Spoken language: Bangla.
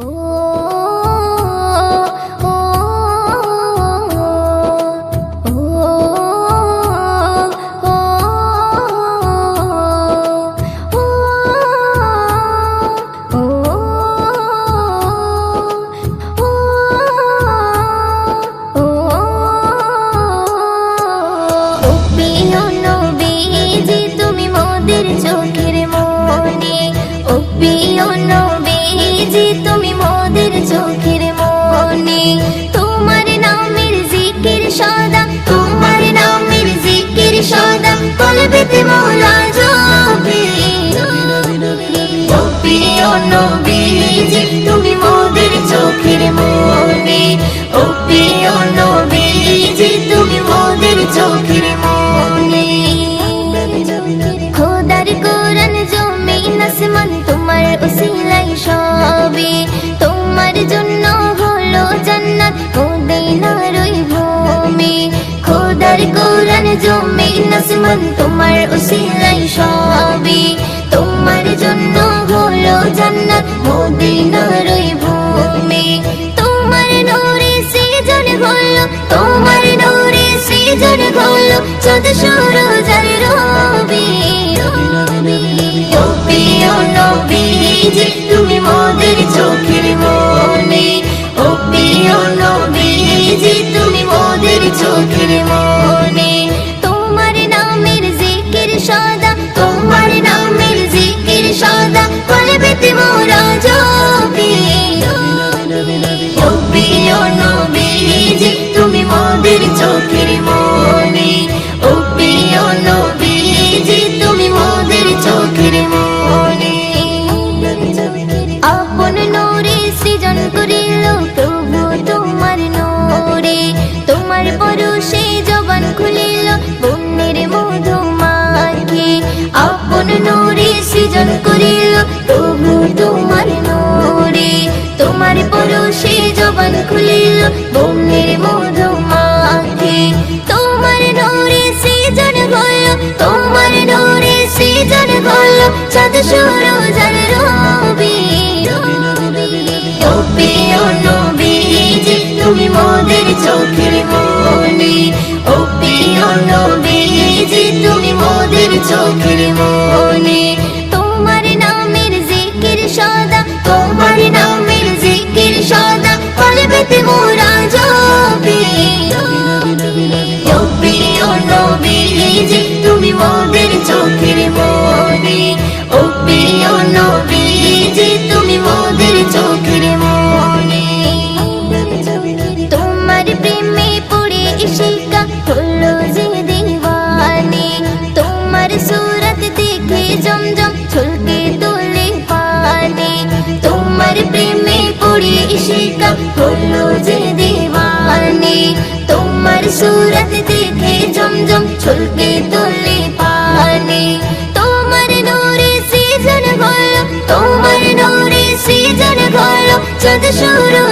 Oh. চোখের মনে। জমে নাসমান তোমার উসিলাই সবই। তোমার জন্য হলো জান্নাত মদিনার ওই ভূমি। তোমার নূরে সৃজন হলো, তোমার নূরে সৃজন হলো চোদ সরোজার রবি। ও নবী যে তুমি মোদে Bom নবী যে তুমি মোদের চোখের মোদি ও প্রিয় নবী যে তুমি মোদের চোখের মনে। তোমার প্রেমে পড়ে ইশিকা হলো যে দিওয়ানে, তোমার সুরত দেখে জমজম ছলকে তোলে পানে তোমার প্রেমে পড়ে ইশিকা যে সাত সৌর